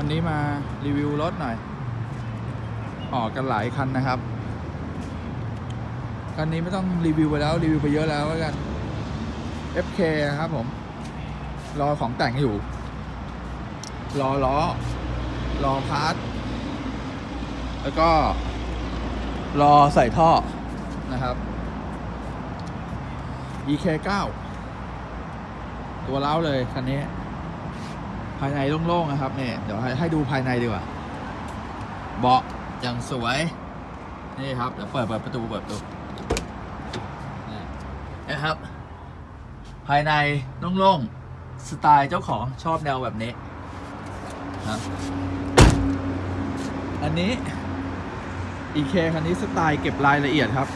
วันนี้มารีวิวรถหน่อย ออกกันหลายคันนะครับคันนี้ไม่ต้องรีวิวไปแล้วรีวิวไปเยอะแล้วแล้วกัน FK ครับผม รอของแต่งอยู่ รอล้อ รอพาร์ทแล้วก็ รอใส่ท่อนะครับ EK 9 ตัวเล้าเลยคันนี้ ภายในโล่งๆนะครับเนี่ยเดี๋ยวให้ให้ดูภายในดีกว่า เบาะอย่างสวย นี่ครับเดี๋ยวเปิดเปิดประตูเปิดประตูนี่นะครับ ภายในโล่งๆสไตล์เจ้าของชอบแนวแบบนี้นะอันนี้ EK คันนี้สไตล์เก็บรายละเอียดครับ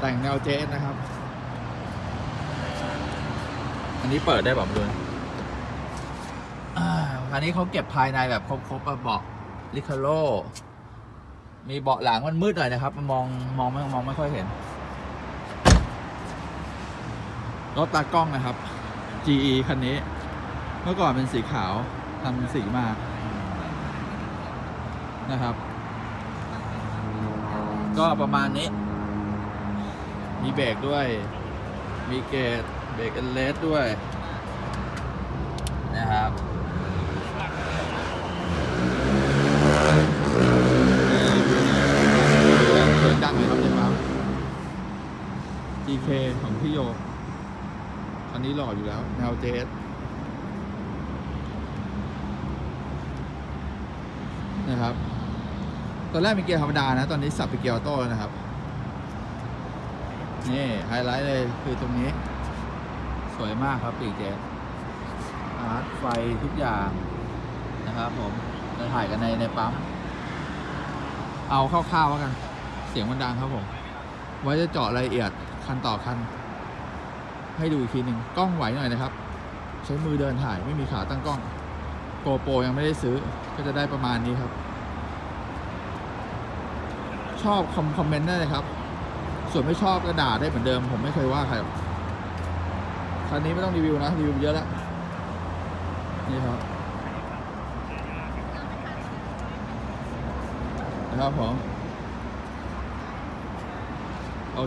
แต่งแนวเจสนะครับ อันนี้เปิดได้แบบเลย อันนี้เขาเก็บภายในแบบครบๆอะเบาะลิคาโลมีเบาะหลังมันมืดหน่อยนะครับมองมองไม่มองไม่ค่อยเห็น รถตากล้องนะครับ GE คันนี้ เมื่อก่อนเป็นสีขาวทำสีมานะครับ ก็ประมาณนี้ มีเบรกด้วย มีเกตเบรกเอเลสด้วยนะครับ เสียงดังเลยครับเนี่ยครับ GK ของพี่โยคันนี้หล่ออยู่แล้ว แนวเจสนะครับ ตอนแรกมีเกียร์ธรรมดานะ ตอนนี้สับเป็นเกียร์ออโต้แล้วนะครับ นี่ ไฮไลท์เลยคือตรงนี้ สวยมากครับปีกเจอาร์ตไฟทุกอย่างนะครับผมจะถ่ายกันในในปั๊ม เอาคร่าวๆแล้วกัน เสียงมันดังครับผม ไว้จะเจาะรายละเอียด คันต่อคัน ให้ดูอีกทีหนึ่งกล้องไหวหน่อยนะครับ ใช้มือเดินถ่ายไม่มีขาตั้งกล้องโกโปรยังไม่ได้ซื้อก็จะได้ประมาณนี้ครับ ชอบคอมคอมเมนต์ได้เลยครับ ส่วนไม่ชอบก็ด่าได้เหมือนเดิม ผมไม่เคยว่าใครคันนี้ไม่ต้องรีวิวนะรีวิวเยอะแล้วนี่ครับนะครับผม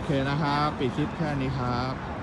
เคนะครับ ปิดคลิปแค่นี้ครับ